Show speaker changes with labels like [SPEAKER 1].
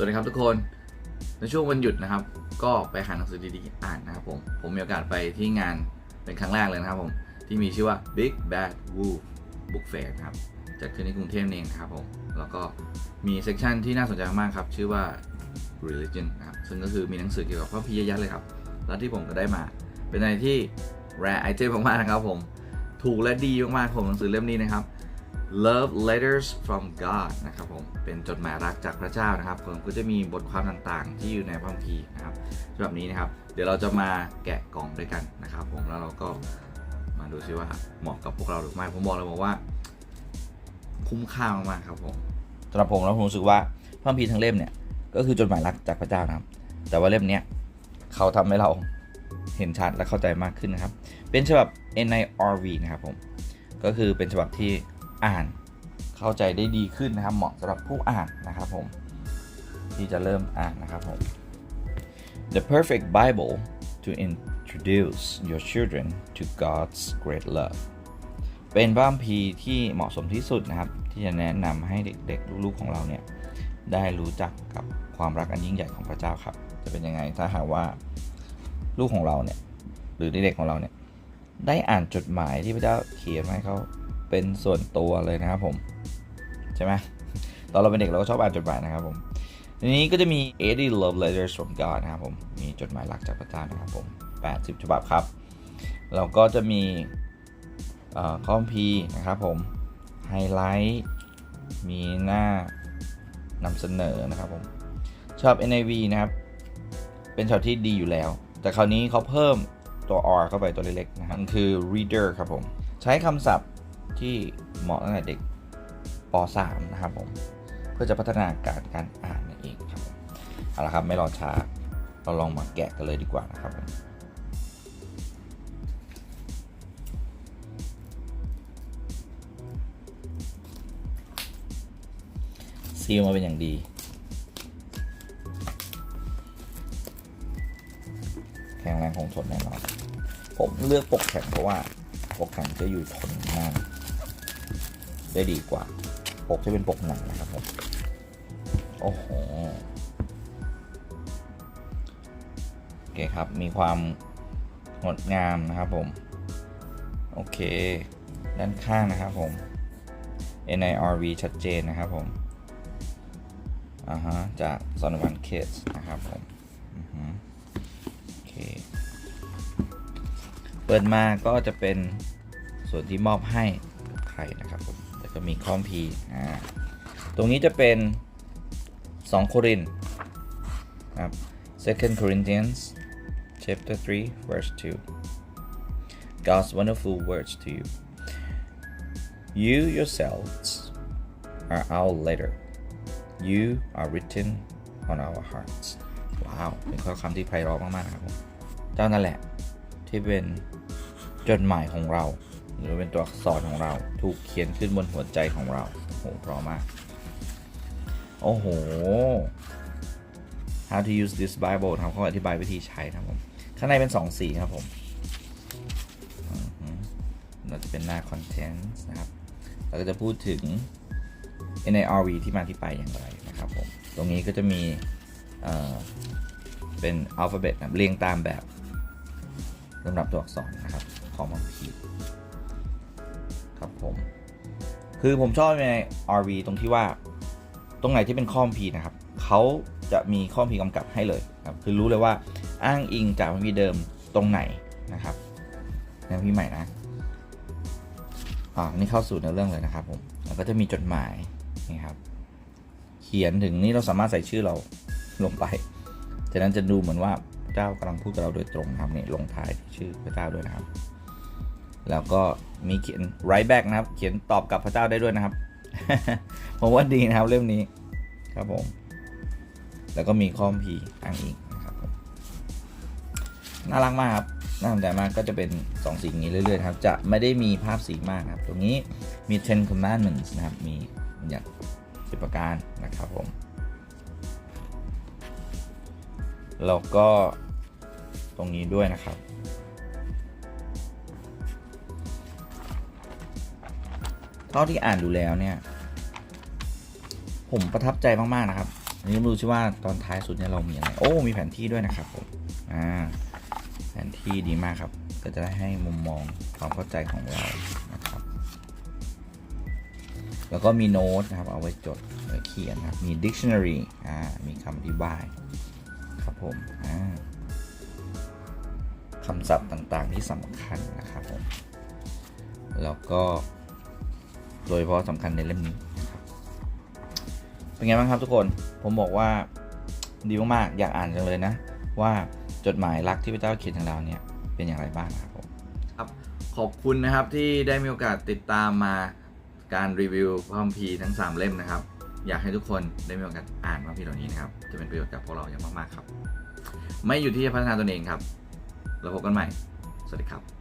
[SPEAKER 1] สวัสดีครับทุกคนในช่วงวันหยุดนะครับ ก็ไปหาหนังสือดีๆอ่านนะครับผมผมมีโอกาสไปที่งานเป็นครั้งแรกเลยนะครับผมที่มีชื่อว่า Big Bad Wolf Book Fair นะครับจัดขึ้นที่กรุงเทพเองครับผมแล้วก็มีเซกชันที่น่าสนใจมากครับ ชื่อว่า religion นะครับซึ่งก็คือมีหนังสือเกี่ยวกับพระพิยยัดเลยครับ แล้วที่ผมก็ได้มา เป็นอะไรที่ rare item มากๆนะครับผม ถูกและดีมากๆผมหนังสือเล่มนี้นะครับ Love Letters from God นะครับผม เป็นจดหมายรักจากพระเจ้านะครับผมก็จะมีบทความต่างๆ ที่อยู่ในพระคัมภีร์นะครับฉบับนี้นะครับ เดี๋ยวเราจะมาแกะกล่องด้วยกันนะครับ ผม แล้วเราก็มาดูซิว่าเหมาะกับพวกเราหรือไม่ ผมบอกเลยบอกว่า คุ้มค่ามากๆครับผมสำหรับผมแล้วผมรู้สึกว่าพระคัมภีร์ทั้งเล่มเนี่ย ก็คือจดหมายรักจากพระเจ้านะครับ แต่ว่าเล่มเนี้ยเขาทำให้เราเห็นชัดและเข้าใจมากขึ้นนะครับ เป็นฉบับ NIRV นะครับผม ก็คือเป็นฉบับที่ อ่านเข้าใจได้ดีขึ้นนะครับ เหมาะสำหรับผู้อ่านนะครับผมที่จะเริ่มอ่านนะครับผม The perfect Bible to introduce your children to God's great love เป็นพระคัมภีร์ที่เหมาะสมที่สุดนะครับ ที่จะแนะนำให้เด็กๆ ลูกๆของเราเนี่ยได้รู้จักกับความรักอันยิ่งใหญ่ของพระเจ้าครับ จะเป็นยังไงถ้าหากว่าลูกของเราเนี่ยหรือเด็กๆของเราเนี่ยได้อ่านจดหมายที่พระเจ้าเขียนมาให้เขา เป็นส่วนตัวเลยนะครับผม ใช่ไหมตอนเราเป็นเด็กเราก็ชอบอ่านจดหมายนะครับผมทีนี้ก็จะมี 80 love letters from God นะครับผม มีจดหมายรักจากพระเจ้านะครับผม 80 ฉบับครับ เราก็จะมีข้อมพีนะครับผมไฮไลท์มีหน้านำเสนอนะครับผมฉบับ NIV นะครับ เป็นฉบับที่ดีอยู่แล้ว แต่คราวนี้เขาเพิ่มตัว R เข้าไปตัวเล็กๆนะครับคือ reader ครับผม ใช้คำศัพท์ ที่เหมาะตั้งแต่เด็กป .3 นะครับผมเพื่อจะพัฒนาการการอ่านนั่นเองครับเอาละครับไม่รอช้าเราลองมาแกะกันเลยดีกว่านะครับผมซีลมาเป็นอย่างดีแข็งแรงคงทนแน่นอน ผมเลือกปกแข็งเพราะว่าปกแข็งจะอยู่ทนนาน ได้ดีกว่า ปกจะเป็นปกหนังนะครับผมโอ้โหโอเคครับ มีความงดงามนะครับผม โอเค ด้านข้างนะครับผม NIRV ชัดเจนนะครับผมอ่าฮะจากซอนวันเคสนะครับผมโอเค เปิดมาก็จะเป็นส่วนที่มอบให้กับใครนะครับผม็มีคอมพีอ่าตรงนี้จะเป็น 2 โครินครับ Second Corinthians chapter 3 verse 2 God's wonderful words to you You yourselves are our letter You are written on our hearts ว้าว เป็นข้อคำที่ไพเราะมาก ๆ ครับเจ้านั่นแหละ ที่เป็นจดหมายของเรา หรือเป็นตัวอักษรของเรา ถูกเขียนขึ้นบนหัวใจของเราโอ้โหเพราะมาก โอ้โห How to use this Bible นะครับเขาอธิบายวิธีใช้นะครับผม ข้างในเป็น2สีครับผมเราจะเป็นหน้า content นะครับ เราก็จะพูดถึง NIRV ที่มาที่ไปอย่างไรนะครับผม ตรงนี้ก็จะมีเเป็นอัลฟาเบตนะเรียงตามแบบลำดับตัวอักษรนะครับ ของมัง คือผมชอบใน RV ตรงที่ว่า ตรงไหนที่เป็นข้อมพีนะครับเขาจะมีข้อมพีกำกับให้เลยครับคือรู้เลยว่าอ้างอิงจากมังพีร์เดิมตรงไหนนะครับในพีร์ใหม่นะอ่านี่เข้าสู่ในเรื่องเลยนะครับผมแล้วก็จะมีจดหมายนี่ครับ เขียนถึงนี่เราสามารถใส่ชื่อเราลงไปฉะนั้นจะดูเหมือนว่าเจ้ากำลังพูดกับเราโดยตรงครับนี่ลงท้ายชื่อพระเจ้าด้วยนะครับ แล้วก็ มีเขียน write back นะครับ เขียนตอบกับพระเจ้าได้ด้วยนะครับ ผมว่าดีนะครับเล่มนี้ครับผม แล้วก็มีข้อมพีร์อ้างอิงนะครับน่ารักมากครับน่าสนใจมากก็จะเป็น2สีอย่งนี้เรื่อยๆครับ จะไม่ได้มีภาพสีมากครับ ตรงนี้มี Ten Commandments นะครับ มีบัญญัติสิบประการนะครับผม แล้วก็ตรงนี้ด้วยนะครับ ท่าที่อ่านดูแล้วเนี่ย ผมประทับใจมาก ๆ นะครับอันนี้มาดูซิว่าตอนท้ายสุดเนี่ยเรามีอะไร โอ้ มีแผนที่ด้วยนะครับผม อ่า แผนที่ดีมากครับ ก็จะได้ให้มุมมองความเข้าใจของเรานะครับ แล้วก็มีโน้ตนะครับ เอาไว้จดไว้เขียนนะครับ มี dictionary อ่า มีคำอธิบาย ครับผม อ่าคำศัพท์ต่างๆที่สำคัญนะครับผม แล้วก็ โดยเฉพาะสำคัญในเล่มนี้เป็นไงบ้างครับทุกคนผมบอกว่าดีมากๆอยากอ่านจังเลยนะ ว่าจดหมายรักที่พระเจ้าเขียนถึงเราเนี่ยเป็นอย่างไรบ้างครับผมครับขอบคุณนะครับที่ได้มีโอกาสติดตามมาการรีวิวพระคัมภีร์ทั้ง 3 เล่มนะครับ อยากให้ทุกคนได้มีโอกาสอ่านพระคัมภีร์เหล่านี้นะครับจะเป็นประโยชน์กับพวกเราอย่างมากๆครับ ไม่อยู่ที่จะพัฒนาตนเองครับเราพบกันใหม่ สวัสดีครับ